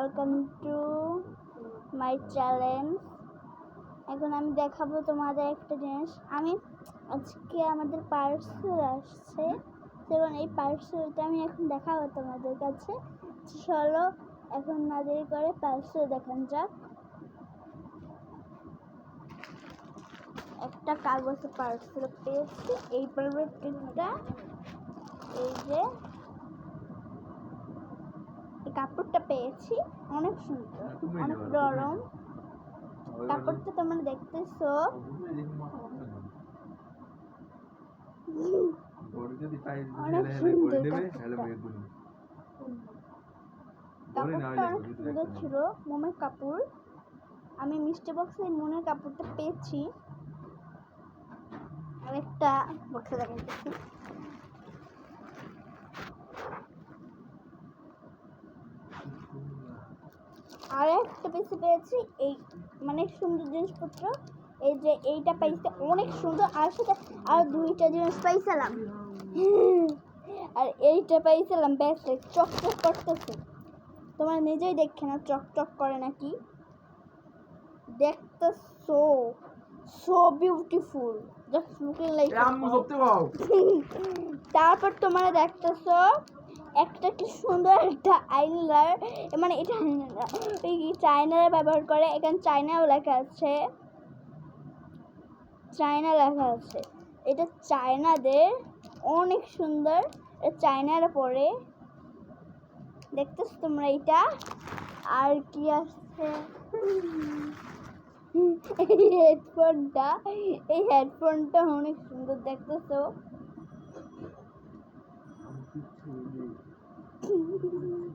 Welcome to my challenge এখন আমি দেখাবো তোমাদের একটা জিনিস। আমি আজকে আমাদের পার্সেল আসছে। যেমন এই পার্সেলটা আমি এখন দেখাবো তোমাদের কাছে। চলো এখন না দেরি করে পার্সেল দেখান যাক। একটা কাগজে পার্সেল পেয়েছি। এই পরিবর্তনটা এই যে কাপড়টা পেয়েছি। অনেক সুন্দর অনেক নরম কাপড়টা তোমরা দেখতেছো। অনেক সুন্দর কাপড়টা। অনেক সুন্দর ছিল মোমের কাপড়। আমি মিষ্টি বক্সে মনের কাপড়টা পেয়েছি। আর একটা বক্সে দেখাইতেছি আর একটা পেয়েছি এই মানে সুন্দর জিনিসপত্র। এই যে এইটা পাইছে অনেক সুন্দর। আর সাথে আর দুইটা জিনিস পাইছিলাম। আর এইটা পাইছিলাম ব্যাস চক চক করতেছে। তোমরা নিজেই দেখে না চক চক করে নাকি। দেখতে so so beautiful just looking like তারপর তোমরা দেখতেছো একটা কি সুন্দর একটা আইলার মানে এটা চায়নার ব্যবহার করে, এখানে চায়নাও লেখা আছে। চায়না লেখা আছে। এটা চায়নাদের অনেক সুন্দর চায়নার পরে। দেখতেছো তোমরা এটা? আর কি আছে? এই হেডফোনটা এই হেডফোনটা অনেক সুন্দর, দেখতেছো? どうもどうも。